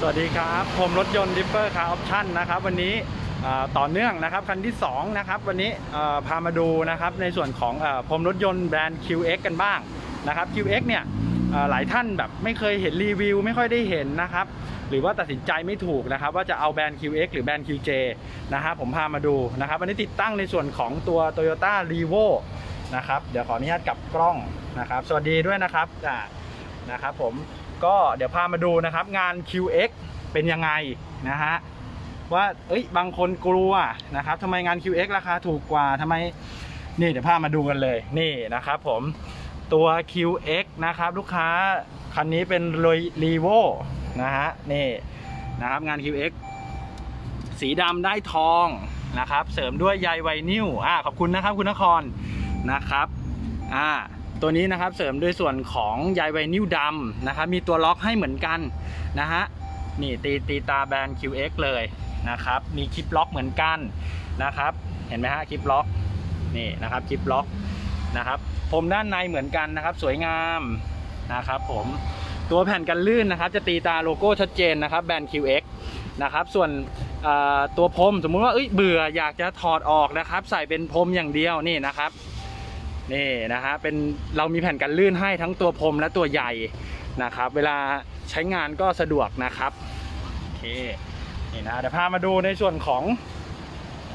สวัสดีครับผมรถยนต์ดิปเปอร์คาร์ออปชั่นนะครับวันนี้ต่อเนื่องนะครับคันที่2นะครับวันนี้พามาดูนะครับในส่วนของอผมรถยนต์แบรนด์ QX กันบ้างนะครับ QX เนี่ยเอ่อหลายท่านแบบไม่เคยเห็นรีวิว ไม่ค่อยได้เห็นนะครับหรือว่าตัดสินใจไม่ถูกนะครับว่าจะเอาแบรนด์ QX หรือแบรนด์ QJ นะฮะผมพามาดูนะครับวันนี้ติดตั้งในส่วนของตัว Toyota r e v o นะครับเดี๋ยวขออนุญาตกลับกล้องนะครับสวัสดีด้วยนะครับนะครับผม ก็เดี๋ยวพามาดูนะครับงาน QX เป็นยังไงนะฮะว่าเอ้ยบางคนกลัวนะครับทำไมงาน QX ราคาถูกกว่าทำไมนี่เดี๋ยวพามาดูกันเลยนี่นะครับผมตัว QX นะครับลูกค้าคันนี้เป็น r e v o นะฮะนี่นะครับงาน QX สีดำได้ทองนะครับ เสริมด้วยใยไวนิลอ่าขอบคุณนะครับคุณนครนะครับอ่า ตัวนี้นะครับเสริมด้วยส่วนของใยไวนิลดำนะครับมีตัวล็อกให้เหมือนกันนะฮะนี่ตีตีตาแบรนด์ QX เลยนะครับมีคลิปล็อกเหมือนกันนะครับเห็นไหมฮะคลิปล็อกนี่นะครับคลิปล็อกนะครับผมด้านในเหมือนกันนะครับ สวยงามนะครับผมตัวแผ่นกันลื่นนะครับจะตีตาโลโก้ชัดเจนนะครับแบรนด์ QX นะครับส่วนตัวพรมสมมุติว่าเอ้ยเบื่ออยากจะถอดออกนะครับ ใส่เป็นพรมอย่างเดียวนี่นะครับ นี่นะฮะเป็นเรามีแผ่นกันลื่นให้ทั้งตัวพรมและตัวใหญ่นะครับ เวลาใช้งานก็สะดวกนะครับโอเคนี่นะเดี๋ยวพามาดูในส่วนของ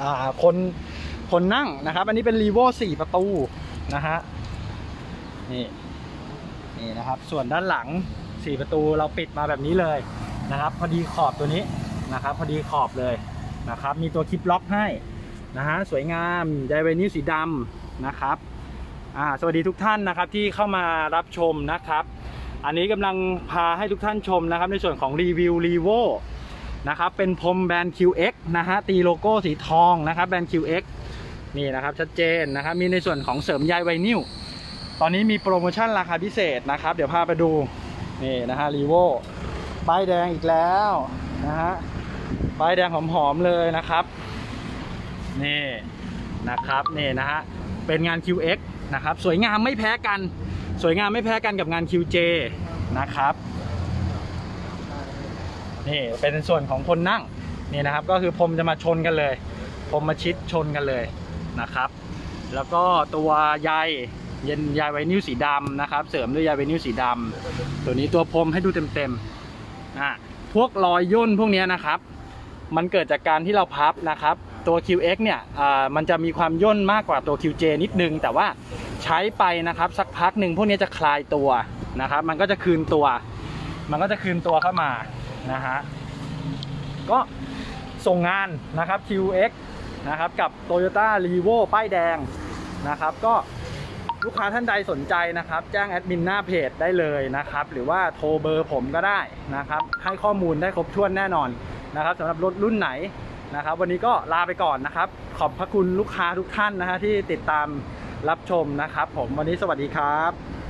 อ่าคนคนนั่งนะครับ อันนี้เป็น r e v o 4ประตูนะฮะนี่นี่นะครับ ส่วนด้านหลัง4ประตูเราปิดมาแบบนี้เลยนะครับ พอดีขอบตัวนี้นะครับ พอดีขอบเลยนะครับ มีตัวคลิปล็อกให้นะฮะสวยงามไดเวนิวสีดำนะครับ อ่าสวัสดีทุกท่านนะครับที่เข้ามารับชมนะครับ อันนี้กำลังพาให้ทุกท่านชมนะครับ ในส่วนของรีวิวรีโวนะครับเป็นพรมแบรนด์ QX นะฮะตีโลโก้สีทองนะครับแบรนด์ QX นี่นะครับชัดเจนนะครับมีในส่วนของเสริมใยไวนิลตอนนี้มีโปรโมชั่นราคาพิเศษนะครับ เดี๋ยวพาไปดูนี่นะฮะรีโวป้ายแดงอีกแล้วนะฮะป้ายแดงหอมๆเลยนะครับนี่นะครับนี่นะฮะ เป็นงาน QX นะครับสวยงามไม่แพ้กัน สวยงามไม่แพ้กันกับงาน QJ นะครับนี่เป็นส่วนของคนนั่งนี่นะครับก็คือพรมจะมาชนกันเลยพรมมาชิดชนกันเลยนะครับ แล้วก็ตัวใยเย็นใยไวนิลสีดำนะครับ เสริมด้วยใยไวนิลสีดำตัวนี้ตัวพรมให้ดูเต็มๆอะพวกรอยย่นพวกนี้นะครับ มันเกิดจากการที่เราพับนะครับ ตัว QX เนี่ยอ่ามันจะมีความย่นมากกว่าตัว QJ นิดนึง แต่ว่าใช้ไปนะครับสักพักหนึ่งพวกนี้จะคลายตัวนะครับ มันก็จะคืนตัว มันก็จะคืนตัวเข้ามานะฮะก็ส่งงานนะครับ QX นะครับกับ Toyota r e v o ป้ายแดงนะครับก็ลูกค้าท่านใดสนใจนะครับแจ้งแอดมินหน้าเพจได้เลยนะครับ หรือว่าโทรเบอร์ผมก็ได้นะครับ ให้ข้อมูลได้ครบถ้วนแน่นอนนะครับสำหรับรถรุ่นไหน นะครับ วันนี้ก็ลาไปก่อนนะครับ ขอบพระคุณลูกค้าทุกท่านนะฮะที่ติดตามรับชมนะครับ ผมวันนี้สวัสดีครับ